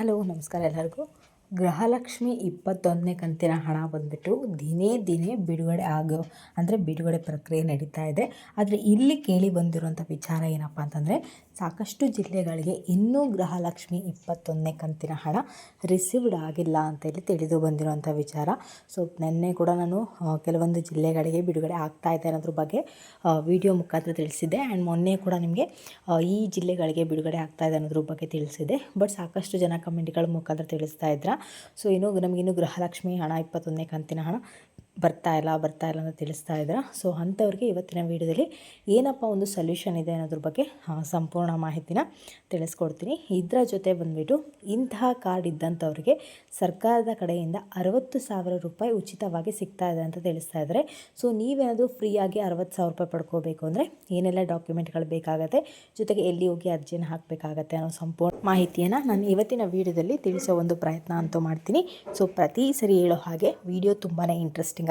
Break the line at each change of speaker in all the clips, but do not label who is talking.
Hello ನಮಸ್ಕಾರ ಎಲ್ಲರಿಗೂ ಗೃಹಲಕ್ಷ್ಮಿ ಇಪ್ಪತ್ತೊಂದನೇ ಕಂತಿನ ಹಣ ಬಂದುಬಿಟ್ಟು ದಿನೇ ದಿನೇ ಬಿಡುಗಡೆ ಆಗೋ, ಅಂದರೆ ಬಿಡುಗಡೆ ಪ್ರಕ್ರಿಯೆ ನಡೀತಾ ಇದೆ. ಆದರೆ ಇಲ್ಲಿ ಕೇಳಿ ಬಂದಿರುವಂಥ ವಿಚಾರ ಏನಪ್ಪ ಅಂತಂದರೆ, ಸಾಕಷ್ಟು ಜಿಲ್ಲೆಗಳಿಗೆ ಇನ್ನೂ ಗೃಹಲಕ್ಷ್ಮಿ ಇಪ್ಪತ್ತೊಂದನೇ ಕಂತಿನ ಹಣ ರಿಸೀವ್ಡ್ ಆಗಿಲ್ಲ ಅಂತೇಳಿ ತಿಳಿದು ಬಂದಿರುವಂಥ ವಿಚಾರ. ಸೊ, ನಿನ್ನೆ ಕೂಡ ನಾನು ಕೆಲವೊಂದು ಜಿಲ್ಲೆಗಳಿಗೆ ಬಿಡುಗಡೆ ಆಗ್ತಾ ಇದೆ ಅನ್ನೋದ್ರ ಬಗ್ಗೆ ವಿಡಿಯೋ ಮುಖಾಂತರ ತಿಳಿಸಿದ್ದೆ. ಆ್ಯಂಡ್ ಮೊನ್ನೆ ಕೂಡ ನಿಮಗೆ ಈ ಜಿಲ್ಲೆಗಳಿಗೆ ಬಿಡುಗಡೆ ಆಗ್ತಾ ಇದೆ ಅನ್ನೋದ್ರ ಬಗ್ಗೆ ತಿಳಿಸಿದೆ ಬಟ್ ಸಾಕಷ್ಟು ಜನ ಕಮೆಂಟ್ಗಳ ಮುಖಾಂತರ ತಿಳಿಸ್ತಾ ಇದ್ರ. ಸೊ ಇನ್ನೂ ನಮಗಿನ್ನೂ ಗೃಹಲಕ್ಷ್ಮಿ ಹಣ ಇಪ್ಪತ್ತೊಂದನೇ ಕಂತಿನ ಹಣ ಬರ್ತಾ ಇಲ್ಲ ಬರ್ತಾ ಇಲ್ಲ ಅಂತ ತಿಳಿಸ್ತಾ ಇದ್ದಾರೆ ಸೊ ಅಂಥವ್ರಿಗೆ ಇವತ್ತಿನ ವೀಡಿಯೋದಲ್ಲಿ ಏನಪ್ಪ ಒಂದು ಸೊಲ್ಯೂಷನ್ ಇದೆ ಅನ್ನೋದ್ರ ಬಗ್ಗೆ ಸಂಪೂರ್ಣ ಮಾಹಿತಿನ ತಿಳಿಸ್ಕೊಡ್ತೀನಿ. ಇದರ ಜೊತೆ ಬಂದುಬಿಟ್ಟು ಇಂತಹ ಕಾರ್ಡ್ ಇದ್ದಂಥವ್ರಿಗೆ ಸರ್ಕಾರದ ಕಡೆಯಿಂದ ಅರವತ್ತು ಸಾವಿರ ರೂಪಾಯಿ ಉಚಿತವಾಗಿ ಸಿಗ್ತಾ ಇದೆ ಅಂತ ತಿಳಿಸ್ತಾ ಇದ್ದಾರೆ ಸೊ ನೀವೇನಾದರೂ ಫ್ರೀಯಾಗಿ ಅರವತ್ತು ಸಾವಿರ ರೂಪಾಯಿ ಪಡ್ಕೋಬೇಕು ಅಂದರೆ ಏನೆಲ್ಲ ಡಾಕ್ಯುಮೆಂಟ್ಗಳು ಬೇಕಾಗುತ್ತೆ, ಜೊತೆಗೆ ಎಲ್ಲಿ ಹೋಗಿ ಅರ್ಜಿಯನ್ನು ಹಾಕಬೇಕಾಗತ್ತೆ ಅನ್ನೋ ಸಂಪೂರ್ಣ ಮಾಹಿತಿಯನ್ನು ನಾನು ಇವತ್ತಿನ ವೀಡಿಯೋದಲ್ಲಿ ತಿಳಿಸೋ ಒಂದು ಪ್ರಯತ್ನ ಅಂತೂ ಮಾಡ್ತೀನಿ. ಸೊ ಪ್ರತಿ ಸರಿ ಹೇಳೋ ಹಾಗೆ ವಿಡಿಯೋ ತುಂಬಾ ಇಂಟ್ರೆಸ್ಟಿಂಗ್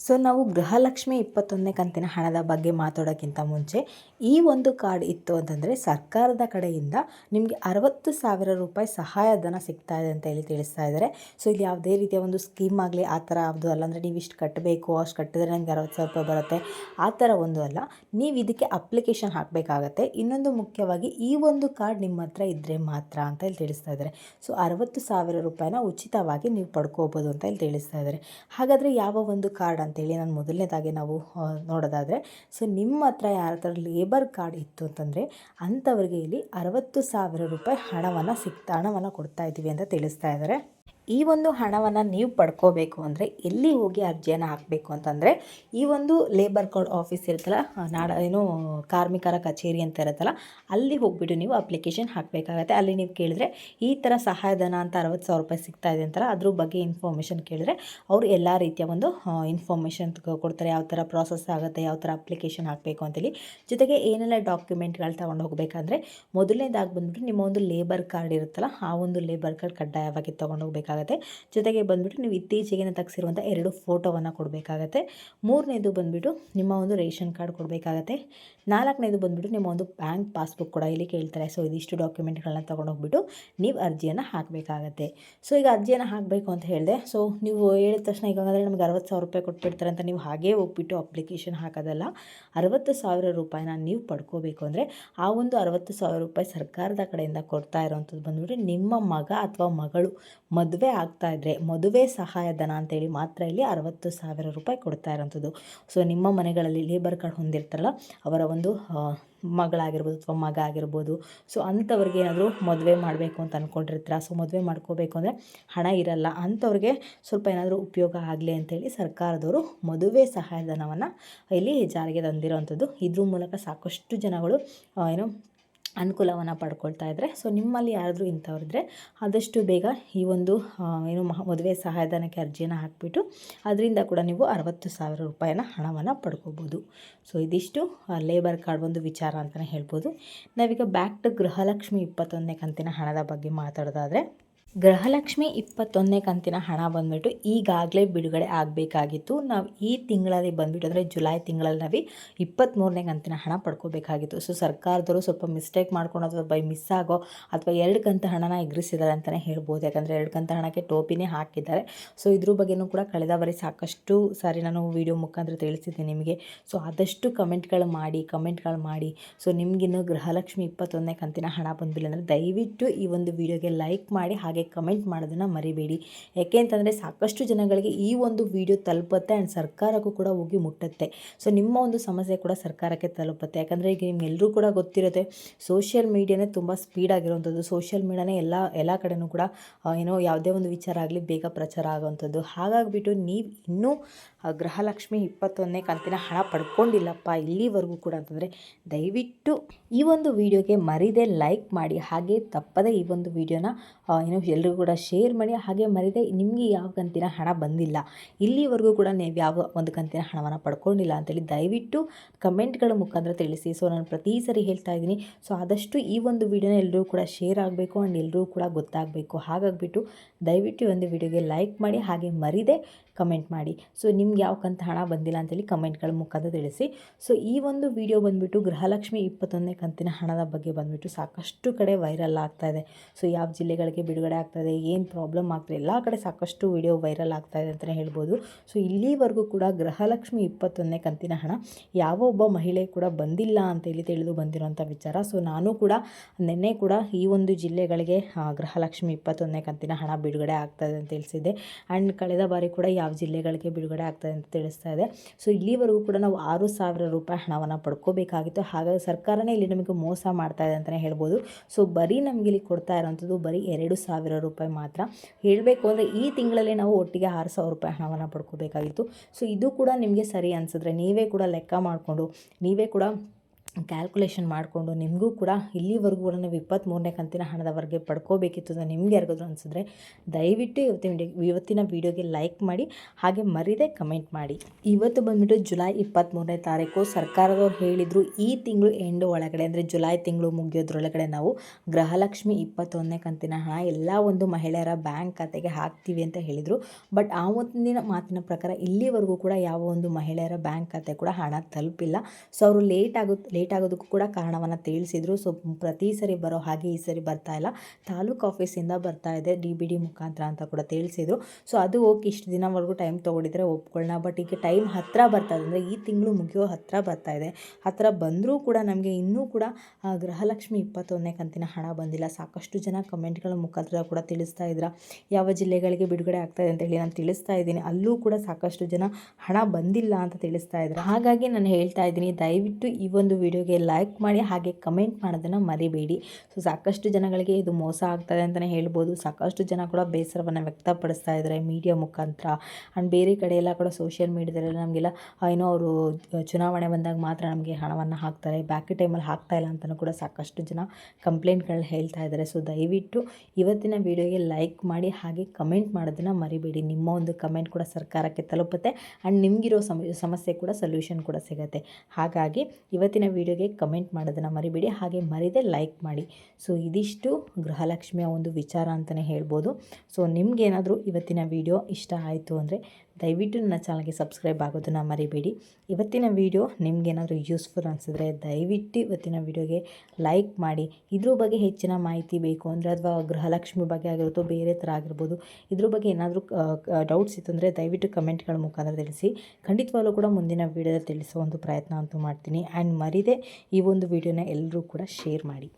ಸೊ ನಾವು ಗೃಹಲಕ್ಷ್ಮಿ ಇಪ್ಪತ್ತೊಂದನೇ ಕಂತಿನ ಹಣದ ಬಗ್ಗೆ ಮಾತಾಡೋಕ್ಕಿಂತ ಮುಂಚೆ ಈ ಒಂದು ಕಾರ್ಡ್ ಇತ್ತು ಅಂತಂದರೆ ಸರ್ಕಾರದ ಕಡೆಯಿಂದ ನಿಮಗೆ ಅರವತ್ತು ಸಾವಿರ ರೂಪಾಯಿ ಸಹಾಯಧನ ಸಿಗ್ತಾ ಇದೆ ಅಂತ ಹೇಳಿ ತಿಳಿಸ್ತಾ ಇದ್ದಾರೆ. ಸೊ ಇಲ್ಲಿ ಯಾವುದೇ ರೀತಿಯ ಒಂದು ಸ್ಕೀಮ್ ಆಗಲಿ, ಆ ಥರ ಯಾವುದು ಅಲ್ಲ ಅಂದರೆ ನೀವು ಇಷ್ಟು ಕಟ್ಟಬೇಕು ಅಷ್ಟು ಕಟ್ಟಿದ್ರೆ ನನಗೆ ಅರವತ್ತು ಸಾವಿರ ರೂಪಾಯಿ ಬರುತ್ತೆ, ಆ ಥರ ಒಂದು ಅಲ್ಲ. ನೀವು ಇದಕ್ಕೆ ಅಪ್ಲಿಕೇಶನ್ ಹಾಕಬೇಕಾಗತ್ತೆ. ಇನ್ನೊಂದು ಮುಖ್ಯವಾಗಿ ಈ ಒಂದು ಕಾರ್ಡ್ ನಿಮ್ಮ ಹತ್ರ ಇದ್ದರೆ ಮಾತ್ರ ಅಂತ ಹೇಳಿ ತಿಳಿಸ್ತಾ ಇದ್ದಾರೆ. ಸೊ ಅರವತ್ತು ಸಾವಿರ ರೂಪಾಯಿನ ಉಚಿತವಾಗಿ ನೀವು ಪಡ್ಕೋಬೋದು ಅಂತ ಹೇಳಿ ತಿಳಿಸ್ತಾ ಇದ್ದಾರೆ. ಹಾಗಾದರೆ ಯಾವ ಒಂದು ಕಾರ್ಡ್ ಅಂತೇಳಿ ನಾನು ಮೊದಲನೇದಾಗಿ ನಾವು ನೋಡೋದಾದರೆ ಸೊ ನಿಮ್ಮ ಹತ್ರ ಯಾರ ಹತ್ರ ಲೇಬರ್ ಕಾರ್ಡ್ ಇತ್ತು ಅಂತಂದರೆ, ಅಂಥವ್ರಿಗೆ ಇಲ್ಲಿ ಅರವತ್ತು ಸಾವಿರ ರೂಪಾಯಿ ಹಣವನ್ನು ಸಿಗ್ತಾ ಹಣವನ್ನು ಕೊಡ್ತಾ ಇದ್ದೀವಿ ಅಂತ ತಿಳಿಸ್ತಾ ಇದ್ದಾರೆ ಈ ಒಂದು ಹಣವನ್ನು ನೀವು ಪಡ್ಕೋಬೇಕು ಅಂದರೆ ಎಲ್ಲಿ ಹೋಗಿ ಅರ್ಜಿಯನ್ನು ಹಾಕಬೇಕು ಅಂತಂದರೆ ಈ ಒಂದು ಲೇಬರ್ ಕಾರ್ಡ್ ಆಫೀಸ್ ಇರುತ್ತಲ್ಲ ನಾಡ ಏನು ಕಾರ್ಮಿಕರ ಕಚೇರಿ ಅಂತ ಇರುತ್ತಲ್ಲ, ಅಲ್ಲಿ ಹೋಗ್ಬಿಟ್ಟು ನೀವು ಅಪ್ಲಿಕೇಶನ್ ಹಾಕಬೇಕಾಗತ್ತೆ. ಅಲ್ಲಿ ನೀವು ಕೇಳಿದ್ರೆ ಈ ಥರ ಸಹಾಯಧನ ಅಂತ ಅರವತ್ತು ಸಾವಿರ ರೂಪಾಯಿ ಸಿಗ್ತಾ ಇದೆ ಅಂತಾರೆ ಅದ್ರ ಬಗ್ಗೆ ಇನ್ಫಾರ್ಮೇಷನ್ ಕೇಳಿದ್ರೆ ಅವರು ಎಲ್ಲ ರೀತಿಯ ಒಂದು ಇನ್ಫಾರ್ಮೇಷನ್ ಕೊಡ್ತಾರೆ. ಯಾವ ಥರ ಪ್ರಾಸೆಸ್ ಆಗುತ್ತೆ, ಯಾವ ಥರ ಅಪ್ಲಿಕೇಶನ್ ಹಾಕಬೇಕು ಅಂತೇಳಿ. ಜೊತೆಗೆ ಏನೆಲ್ಲ ಡಾಕ್ಯುಮೆಂಟ್ಗಳು ತೊಗೊಂಡು ಹೋಗಬೇಕಂದ್ರೆ ಮೊದಲನೇದಾಗಿ ಬಂದ್ಬಿಟ್ಟು ನಿಮ್ಮ ಒಂದು ಲೇಬರ್ ಕಾರ್ಡ್ ಇರುತ್ತಲ್ಲ, ಆ ಒಂದು ಲೇಬರ್ ಕಾರ್ಡ್ ಕಡ್ಡಾಯವಾಗಿ ತೊಗೊಂಡು ಹೋಗ್ಬೇಕಾಗುತ್ತೆ. ಜೊತೆಗೆ ಬಂದುಬಿಟ್ಟು ನೀವು ಇತ್ತೀಚೆಗೆ ತೆಗೆಸಿರುವಂಥ ಎರಡು ಫೋಟೋವನ್ನು ಕೊಡಬೇಕಾಗತ್ತೆ. ಮೂರನೇದು ಬಂದುಬಿಟ್ಟು ನಿಮ್ಮ ಒಂದು ರೇಷನ್ ಕಾರ್ಡ್ ಕೊಡಬೇಕಾಗತ್ತೆ. ನಾಲ್ಕನೇದು ಬಂದುಬಿಟ್ಟು ನಿಮ್ಮ ಒಂದು ಬ್ಯಾಂಕ್ ಪಾಸ್ಬುಕ್ ಕೂಡ ಇಲ್ಲಿ ಕೇಳ್ತಾರೆ. ಸೊ, ಇದಿಷ್ಟು ಡಾಕ್ಯುಮೆಂಟ್ಗಳನ್ನ ತೊಗೊಂಡೋಗ್ಬಿಟ್ಟು ನೀವು ಅರ್ಜಿಯನ್ನು ಹಾಕಬೇಕಾಗತ್ತೆ. ಸೊ, ಈಗ ಅರ್ಜಿಯನ್ನು ಹಾಕಬೇಕು ಅಂತ ಹೇಳಿದೆ. ಸೊ, ನೀವು ಹೇಳಿದ ತಕ್ಷಣ ಈಗ ಅಂದರೆ ನಮಗೆ ಅರವತ್ತು ಸಾವಿರ ರೂಪಾಯಿ ಕೊಟ್ಬಿಡ್ತಾರೆ ಅಂತ ನೀವು ಹಾಗೇ ಹೋಗ್ಬಿಟ್ಟು ಅಪ್ಲಿಕೇಶನ್ ಹಾಕೋದಲ್ಲ. ಅರವತ್ತು ಸಾವಿರ ರೂಪಾಯಿನ ನೀವು ಪಡ್ಕೋಬೇಕು ಅಂದರೆ ಆ ಒಂದು ಅರವತ್ತು ಸಾವಿರ ರೂಪಾಯಿ ಸರ್ಕಾರದ ಕಡೆಯಿಂದ ಕೊಡ್ತಾ ಇರೋವಂಥದ್ದು ಬಂದುಬಿಟ್ಟು ನಿಮ್ಮ ಮಗ ಅಥವಾ ಮಗಳು ಮದುವೆ ಆಗ್ತಾ ಇದ್ದರೆ ಮದುವೆ ಸಹಾಯಧನ ಅಂತೇಳಿ ಮಾತ್ರ ಇಲ್ಲಿ ಅರವತ್ತು ಸಾವಿರ ರೂಪಾಯಿ ಕೊಡ್ತಾ ಇರೋಂಥದ್ದು. ಸೊ ನಿಮ್ಮ ಮನೆಗಳಲ್ಲಿ ಲೇಬರ್ ಕಾರ್ಡ್ ಹೊಂದಿರ್ತಾರಲ್ಲ, ಅವರ ಒಂದು ಮಗಳಾಗಿರ್ಬೋದು ಅಥವಾ ಮಗ ಆಗಿರ್ಬೋದು. ಸೊ ಅಂಥವ್ರಿಗೆ ಏನಾದರೂ ಮದುವೆ ಮಾಡಬೇಕು ಅಂತ ಅಂದ್ಕೊಂಡಿರ್ತೀರ ಸೊ ಮದುವೆ ಮಾಡ್ಕೋಬೇಕು ಅಂದರೆ ಹಣ ಇರಲ್ಲ. ಅಂಥವ್ರಿಗೆ ಸ್ವಲ್ಪ ಏನಾದರೂ ಉಪಯೋಗ ಆಗಲಿ ಅಂತೇಳಿ ಸರ್ಕಾರದವರು ಮದುವೆ ಸಹಾಯಧನವನ್ನು ಇಲ್ಲಿ ಜಾರಿಗೆ ತಂದಿರೋವಂಥದ್ದು ಇದ್ರ ಮೂಲಕ ಸಾಕಷ್ಟು ಜನಗಳು ಏನು ಅನುಕೂಲವನ್ನು ಪಡ್ಕೊಳ್ತಾ ಇದ್ದರೆ ಸೊ ನಿಮ್ಮಲ್ಲಿ ಯಾರಾದರೂ ಇಂಥವ್ರಿದ್ರೆ ಆದಷ್ಟು ಬೇಗ ಈ ಒಂದು ಏನು ಮಹ, ಮದುವೆ ಸಹಾಯಧನಕ್ಕೆ ಅರ್ಜಿಯನ್ನು ಹಾಕಿಬಿಟ್ಟು ಅದರಿಂದ ಕೂಡ ನೀವು ಅರವತ್ತು ಸಾವಿರ ರೂಪಾಯಿನ ಹಣವನ್ನು ಪಡ್ಕೋಬೋದು. ಸೊ ಇದಿಷ್ಟು ಲೇಬರ್ ಕಾರ್ಡ್ ಒಂದು ವಿಚಾರ ಅಂತಲೇ ಹೇಳ್ಬೋದು. ನಾವೀಗ ಬ್ಯಾಕ್ ಟು ಗೃಹಲಕ್ಷ್ಮಿ ಇಪ್ಪತ್ತೊಂದನೇ ಕಂತಿನ ಹಣದ ಬಗ್ಗೆ ಮಾತಾಡೋದಾದರೆ ಗೃಹಲಕ್ಷ್ಮಿ ಇಪ್ಪತ್ತೊಂದನೇ ಕಂತಿನ ಹಣ ಬಂದ್ಬಿಟ್ಟು ಈಗಾಗಲೇ ಬಿಡುಗಡೆ ಆಗಬೇಕಾಗಿತ್ತು. ನಾವು ಈ ತಿಂಗಳಲ್ಲಿ ಬಂದ್ಬಿಟ್ಟು ಅಂದರೆ ಜುಲೈ ತಿಂಗಳಲ್ಲಿ ನಾವು ಇಪ್ಪತ್ತ್ಮೂರನೇ ಕಂತಿನ ಹಣ ಪಡ್ಕೋಬೇಕಾಗಿತ್ತು. ಸೊ ಸರ್ಕಾರದವರು ಸ್ವಲ್ಪ ಮಿಸ್ಟೇಕ್ ಮಾಡ್ಕೊಂಡು ಅಥವಾ ಬೈ ಮಿಸ್ ಆಗೋ ಅಥವಾ ಎರಡು ಕಂತ ಹಣನ ಎಗ್ರಿಸಿದ್ದಾರೆ ಅಂತಲೇ ಹೇಳ್ಬೋದು. ಯಾಕಂದರೆ ಎರಡು ಕಂತ ಹಣಕ್ಕೆ ಟೋಪಿನೇ ಹಾಕಿದ್ದಾರೆ. ಸೊ ಇದ್ರ ಬಗ್ಗೆಯೂ ಕೂಡ ಕಳೆದ ಬಾರಿ ಸಾಕಷ್ಟು ಸಾರಿ ನಾನು ವೀಡಿಯೋ ಮುಖಾಂತರ ತಿಳಿಸಿದ್ದೀನಿ ನಿಮಗೆ. ಸೊ ಆದಷ್ಟು ಕಮೆಂಟ್ಗಳು ಮಾಡಿ ಕಮೆಂಟ್ಗಳು ಮಾಡಿ. ಸೊ ನಿಮಗಿನ್ನೂ ಗೃಹಲಕ್ಷ್ಮಿ ಇಪ್ಪತ್ತೊಂದನೇ ಕಂತಿನ ಹಣ ಬಂದಿಲ್ಲ ಅಂದರೆ ದಯವಿಟ್ಟು ಈ ಒಂದು ವಿಡಿಯೋಗೆ ಲೈಕ್ ಮಾಡಿ, ಹಾಗೆ ಕಮೆಂಟ್ ಮಾಡೋದನ್ನು ಮರಿಬೇಡಿ. ಯಾಕೆ ಅಂತಂದರೆ ಸಾಕಷ್ಟು ಜನಗಳಿಗೆ ಈ ಒಂದು ವಿಡಿಯೋ ತಲುಪುತ್ತೆ ಆ್ಯಂಡ್ ಸರ್ಕಾರಕ್ಕೂ ಕೂಡ ಹೋಗಿ ಮುಟ್ಟುತ್ತೆ. ಸೊ ನಿಮ್ಮ ಒಂದು ಸಮಸ್ಯೆ ಕೂಡ ಸರ್ಕಾರಕ್ಕೆ ತಲುಪುತ್ತೆ. ಯಾಕಂದರೆ ಈಗ ನಿಮ್ಗೆಲ್ಲರೂ ಕೂಡ ಗೊತ್ತಿರುತ್ತೆ ಸೋಷಿಯಲ್ ಮೀಡಿಯಾನೇ ತುಂಬ ಸ್ಪೀಡಾಗಿರುವಂಥದ್ದು ಸೋಷಿಯಲ್ ಮೀಡಿಯಾನೇ ಎಲ್ಲ ಎಲ್ಲ ಕಡೆಯೂ ಕೂಡ ಏನೋ ಯಾವುದೇ ಒಂದು ವಿಚಾರ ಆಗಲಿ, ಬೇಗ ಪ್ರಚಾರ ಆಗೋವಂಥದ್ದು. ಹಾಗಾಗಿಬಿಟ್ಟು ನೀವು ಇನ್ನೂ ಗೃಹಲಕ್ಷ್ಮಿ ಇಪ್ಪತ್ತೊಂದನೇ ಕಂತಿನ ಹಣ ಪಡ್ಕೊಂಡಿಲ್ಲಪ್ಪ ಇಲ್ಲಿವರೆಗೂ ಕೂಡ ಅಂತಂದರೆ ದಯವಿಟ್ಟು ಈ ಒಂದು ವಿಡಿಯೋಗೆ ಮರಿದೇ ಲೈಕ್ ಮಾಡಿ. ಹಾಗೆ ತಪ್ಪದೇ ಈ ಒಂದು ವಿಡಿಯೋನ ಏನು ಎಲ್ರಿಗೂ ಕೂಡ ಶೇರ್ ಮಾಡಿ ಹಾಗೆ ಮರಿದೆ ನಿಮಗೆ ಯಾವ ಕಂತಿನ ಹಣ ಬಂದಿಲ್ಲ. ಇಲ್ಲಿವರೆಗೂ ಕೂಡ ನೀವು ಯಾವ ಒಂದು ಕಂತಿನ ಹಣವನ್ನು ಪಡ್ಕೊಂಡಿಲ್ಲ ಅಂತೇಳಿ ದಯವಿಟ್ಟು ಕಮೆಂಟ್ಗಳ ಮುಖಾಂತರ ತಿಳಿಸಿ. ಸೊ ನಾನು ಪ್ರತಿ ಸರಿ ಹೇಳ್ತಾ ಇದ್ದೀನಿ. ಸೊ ಆದಷ್ಟು ಈ ಒಂದು ವಿಡಿಯೋನ ಎಲ್ಲರೂ ಕೂಡ ಶೇರ್ ಆಗಬೇಕು ಆ್ಯಂಡ್ ಎಲ್ಲರೂ ಕೂಡ ಗೊತ್ತಾಗಬೇಕು. ಹಾಗಾಗಿಬಿಟ್ಟು ದಯವಿಟ್ಟು ಒಂದು ವಿಡಿಯೋಗೆ ಲೈಕ್ ಮಾಡಿ ಹಾಗೆ ಮರಿದೆ ಕಮೆಂಟ್ ಮಾಡಿ. ಸೊ ನಿಮ್ಗೆ ಯಾವ ಕಂತ ಹಣ ಬಂದಿಲ್ಲ ಅಂತೇಳಿ ಕಮೆಂಟ್ಗಳ ಮುಖಾಂತರ ತಿಳಿಸಿ. ಸೊ ಈ ಒಂದು ವಿಡಿಯೋ ಬಂದುಬಿಟ್ಟು ಗೃಹಲಕ್ಷ್ಮಿ ಇಪ್ಪತ್ತೊಂದನೇ ಕಂತಿನ ಹಣದ ಬಗ್ಗೆ ಬಂದುಬಿಟ್ಟು ಸಾಕಷ್ಟು ಕಡೆ ವೈರಲ್ ಆಗ್ತಾ ಇದೆ. ಸೊ ಯಾವ ಜಿಲ್ಲೆಗಳಿಗೆ ಬಿಡುಗಡೆ ಆಗ್ತಾ ಇದೆ ಏನು ಪ್ರಾಬ್ಲಮ್ ಆಗ್ತದೆ ಎಲ್ಲ ಕಡೆ ಸಾಕಷ್ಟು ವಿಡಿಯೋ ವೈರಲ್ ಆಗ್ತಾಯಿದೆ ಅಂತಲೇ ಹೇಳ್ಬೋದು. ಸೊ ಇಲ್ಲಿವರೆಗೂ ಕೂಡ ಗೃಹಲಕ್ಷ್ಮಿ ಇಪ್ಪತ್ತೊಂದನೇ ಕಂತಿನ ಹಣ ಯಾವ ಒಬ್ಬ ಮಹಿಳೆ ಕೂಡ ಬಂದಿಲ್ಲ ಅಂತೇಳಿ ತಿಳಿದು ಬಂದಿರುವಂಥ ವಿಚಾರ. ಸೊ ನಾನು ಕೂಡ, ನಿನ್ನೆ ಕೂಡ ಈ ಒಂದು ಜಿಲ್ಲೆಗಳಿಗೆ ಗೃಹಲಕ್ಷ್ಮಿ ಇಪ್ಪತ್ತೊಂದನೇ ಕಂತಿನ ಹಣ ಬಿಡುಗಡೆ ಆಗ್ತಾಯಿದೆ ಅಂತ ತಿಳಿಸಿದ್ದೆ. ಆ್ಯಂಡ್ ಕಳೆದ ಬಾರಿ ಕೂಡ ಯಾವ ಜಿಲ್ಲೆಗಳಿಗೆ ಬಿಡುಗಡೆ ಆಗ್ತದೆ ಅಂತ ತಿಳಿಸ್ತಾ ಇದೆ. ಸೊ ಇಲ್ಲಿವರೆಗೂ ಕೂಡ ನಾವು ಆರು ಸಾವಿರ ರೂಪಾಯಿ ಹಣವನ್ನು ಪಡ್ಕೋಬೇಕಾಗಿತ್ತು. ಹಾಗಾಗಿ ಸರ್ಕಾರನೇ ಇಲ್ಲಿ ನಮಗೆ ಮೋಸ ಮಾಡ್ತಾ ಇದೆ ಅಂತಲೇ ಹೇಳ್ಬೋದು. ಸೊ ಬರೀ ನಮಗೆ ಇಲ್ಲಿ ಕೊಡ್ತಾ ಇರೋವಂಥದ್ದು ಬರೀ ಎರಡು ರೂಪಾಯಿ ಮಾತ್ರ. ಹೇಳಬೇಕು ಅಂದರೆ ಈ ತಿಂಗಳಲ್ಲಿ ನಾವು ಒಟ್ಟಿಗೆ ಆರು ಸಾವಿರ ರೂಪಾಯಿ ಹಣವನ್ನು ಪಡ್ಕೋಬೇಕಾಗಿತ್ತು. ಸೊ ಇದು ಕೂಡ ನಿಮಗೆ ಸರಿ ಅನಿಸಿದ್ರೆ ನೀವೇ ಕೂಡ ಲೆಕ್ಕ ಮಾಡಿಕೊಂಡು, ನೀವೇ ಕೂಡ ಕ್ಯಾಲ್ಕುಲೇಷನ್ ಮಾಡಿಕೊಂಡು ನಿಮಗೂ ಕೂಡ ಇಲ್ಲಿವರೆಗೂ ಕೂಡ ನೀವು ಇಪ್ಪತ್ತ್ಮೂರನೇ ಕಂತಿನ ಹಣದವರೆಗೆ ಪಡ್ಕೋಬೇಕಿತ್ತು ಅಂತ ನಿಮ್ಗೆ ಯಾರಿಗಾದ್ರು ಅನಿಸಿದ್ರೆ ದಯವಿಟ್ಟು ಇವತ್ತಿನ ಇವತ್ತಿನ ವೀಡಿಯೋಗೆ ಲೈಕ್ ಮಾಡಿ, ಹಾಗೆ ಮರೀದೆ ಕಮೆಂಟ್ ಮಾಡಿ. ಇವತ್ತು ಬಂದುಬಿಟ್ಟು ಜುಲೈ ಇಪ್ಪತ್ತ್ಮೂರನೇ ತಾರೀಕು ಸರ್ಕಾರದವ್ರು ಹೇಳಿದರು ಈ ತಿಂಗಳು ಎಂಡ್ ಒಳಗಡೆ, ಅಂದರೆ ಜುಲೈ ತಿಂಗಳು ಮುಗಿಯೋದ್ರೊಳಗಡೆ ನಾವು ಗೃಹಲಕ್ಷ್ಮಿ ಇಪ್ಪತ್ತೊಂದನೇ ಕಂತಿನ ಹಣ ಎಲ್ಲ ಒಂದು ಮಹಿಳೆಯರ ಬ್ಯಾಂಕ್ ಖಾತೆಗೆ ಹಾಕ್ತೀವಿ ಅಂತ ಹೇಳಿದರು. ಬಟ್ ಆ ಒಂದಿನ ಮಾತಿನ ಪ್ರಕಾರ ಇಲ್ಲಿವರೆಗೂ ಕೂಡ ಯಾವ ಒಂದು ಮಹಿಳೆಯರ ಬ್ಯಾಂಕ್ ಖಾತೆ ಕೂಡ ಹಣ ತಲುಪಿಲ್ಲ. ಸೊ ಅವರು ಲೇಟ್ ಆಗುತ್ತೆ ಲೇಟ್ ಆಗೋದಕ್ಕೂ ಕೂಡ ಕಾರಣವನ್ನು ತಿಳಿಸಿದ್ರು. ಸೊ ಪ್ರತಿ ಸರಿ ಬರೋ ಹಾಗೆ ಈ ಸರಿ ಬರ್ತಾ ಇಲ್ಲ. ತಾಲೂಕು ಆಫೀಸಿಂದ ಬರ್ತಾ ಇದೆ ಡಿ ಬಿ ಡಿ ಮುಖಾಂತರ ಅಂತ ಕೂಡ ತಿಳಿಸಿದ್ರು. ಸೊ ಅದು ಓಕೆ ಇಷ್ಟು ದಿನವರೆಗೂ ಟೈಮ್ ತೊಗೊಂಡಿದ್ರೆ ಒಪ್ಕೊಳ್ಳೋಣ ಬಟ್ ಈಗ ಟೈಮ್ ಹತ್ತಿರ ಬರ್ತಾ ಇದೆ. ಅಂದರೆ ಈ ತಿಂಗಳು ಮುಗಿಯೋ ಹತ್ತಿರ ಬರ್ತಾ ಇದೆ. ಹತ್ತಿರ ಬಂದರೂ ಕೂಡ ನಮಗೆ ಇನ್ನೂ ಕೂಡ ಗೃಹಲಕ್ಷ್ಮಿ ಇಪ್ಪತ್ತೊಂದನೇ ಕಂತಿನ ಹಣ ಬಂದಿಲ್ಲ. ಸಾಕಷ್ಟು ಜನ ಕಮೆಂಟ್ಗಳ ಮುಖಾಂತರ ಕೂಡ ತಿಳಿಸ್ತಾ ಇದ್ರ. ಯಾವ ಜಿಲ್ಲೆಗಳಿಗೆ ಬಿಡುಗಡೆ ಆಗ್ತಾಯಿದೆ ಅಂತ ಹೇಳಿ ನಾನು ತಿಳಿಸ್ತಾ ಇದ್ದೀನಿ. ಅಲ್ಲೂ ಕೂಡ ಸಾಕಷ್ಟು ಜನ ಹಣ ಬಂದಿಲ್ಲ ಅಂತ ತಿಳಿಸ್ತಾ ಇದ್ರು. ಹಾಗಾಗಿ ನಾನು ಹೇಳ್ತಾ ಇದ್ದೀನಿ, ದಯವಿಟ್ಟು ಈ ಒಂದು ವಿಡಿಯೋಗೆ ಲೈಕ್ ಮಾಡಿ ಹಾಗೆ ಕಮೆಂಟ್ ಮಾಡೋದನ್ನು ಮರಿಬೇಡಿ. ಸೊ ಸಾಕಷ್ಟು ಜನಗಳಿಗೆ ಇದು ಮೋಸ ಆಗ್ತದೆ ಅಂತಲೇ ಹೇಳ್ಬೋದು. ಸಾಕಷ್ಟು ಜನ ಕೂಡ ಬೇಸರವನ್ನು ವ್ಯಕ್ತಪಡಿಸ್ತಾ ಇದ್ದಾರೆ ಮೀಡಿಯಾ ಮುಖಾಂತರ. ಆ್ಯಂಡ್ ಬೇರೆ ಕಡೆ ಎಲ್ಲ ಕೂಡ ಸೋಷಿಯಲ್ ಮೀಡಿಯಾದಲ್ಲಿ ನಮಗೆಲ್ಲ ಏನೋ ಅವರು ಚುನಾವಣೆ ಬಂದಾಗ ಮಾತ್ರ ನಮಗೆ ಹಣವನ್ನು ಹಾಕ್ತಾರೆ. ಬಾಕಿ ಟೈಮಲ್ಲಿ ಹಾಕ್ತಾ ಇಲ್ಲ ಅಂತಲೂ ಕೂಡ ಸಾಕಷ್ಟು ಜನ ಕಂಪ್ಲೇಂಟ್ಗಳನ್ನ ಹೇಳ್ತಾ ಇದ್ದಾರೆ. ಸೊ ದಯವಿಟ್ಟು ಇವತ್ತಿನ ವಿಡಿಯೋಗೆ ಲೈಕ್ ಮಾಡಿ ಹಾಗೆ ಕಮೆಂಟ್ ಮಾಡೋದನ್ನು ಮರಿಬೇಡಿ. ನಿಮ್ಮ ಒಂದು ಕಮೆಂಟ್ ಕೂಡ ಸರ್ಕಾರಕ್ಕೆ ತಲುಪುತ್ತೆ. ಆ್ಯಂಡ್ ನಿಮಗಿರೋ ಸಮ, ಸಮಸ್ಯೆ ಕೂಡ ಸೊಲ್ಯೂಷನ್ ಕೂಡ ಸಿಗುತ್ತೆ. ಹಾಗಾಗಿ ಇವತ್ತಿನ ವಿಡಿಯೋಗೆ ಕಮೆಂಟ್ ಮಾಡೋದನ್ನು ಮರಿಬೇಡಿ, ಹಾಗೆ ಮರಿದೆ ಲೈಕ್ ಮಾಡಿ. ಸೊ, ಇದಿಷ್ಟು ಗೃಹಲಕ್ಷ್ಮಿಯ ಒಂದು ವಿಚಾರ ಅಂತಲೇ ಹೇಳ್ಬೋದು. ಸೊ, ನಿಮಗೇನಾದರೂ ಇವತ್ತಿನ ವಿಡಿಯೋ ಇಷ್ಟ ಆಯಿತು ಅಂದರೆ ದಯವಿಟ್ಟು ನನ್ನ ಚಾನಲ್ಗೆ ಸಬ್ಸ್ಕ್ರೈಬ್ ಆಗೋದನ್ನು ಮರಿಬೇಡಿ. ಇವತ್ತಿನ ವಿಡಿಯೋ ನಿಮಗೇನಾದರೂ ಯೂಸ್ಫುಲ್ ಅನಿಸಿದ್ರೆ ದಯವಿಟ್ಟು ಇವತ್ತಿನ ವಿಡಿಯೋಗೆ ಲೈಕ್ ಮಾಡಿ. ಇದ್ರ ಬಗ್ಗೆ ಹೆಚ್ಚಿನ ಮಾಹಿತಿ ಬೇಕು ಅಂದರೆ ಅಥವಾ ಗೃಹಲಕ್ಷ್ಮಿ ಬಗ್ಗೆ ಆಗಿರ್ಬೋದು, ಬೇರೆ ಥರ ಆಗಿರ್ಬೋದು, ಇದ್ರ ಬಗ್ಗೆ ಏನಾದರೂ ಡೌಟ್ಸ್ ಇತ್ತು ಅಂದರೆ ದಯವಿಟ್ಟು ಕಮೆಂಟ್ಗಳ ಮುಖಾಂತರ ತಿಳಿಸಿ. ಖಂಡಿತವಾಗಲೂ ಕೂಡ ಮುಂದಿನ ವೀಡಿಯೋದಲ್ಲಿ ತಿಳಿಸೋ ಒಂದು ಪ್ರಯತ್ನ ಅಂತೂ ಮಾಡ್ತೀನಿ. ಆ್ಯಂಡ್ ಮರಿದೆ ಈ ಒಂದು ವಿಡಿಯೋನ ಎಲ್ಲರೂ ಕೂಡ ಶೇರ್ ಮಾಡಿ.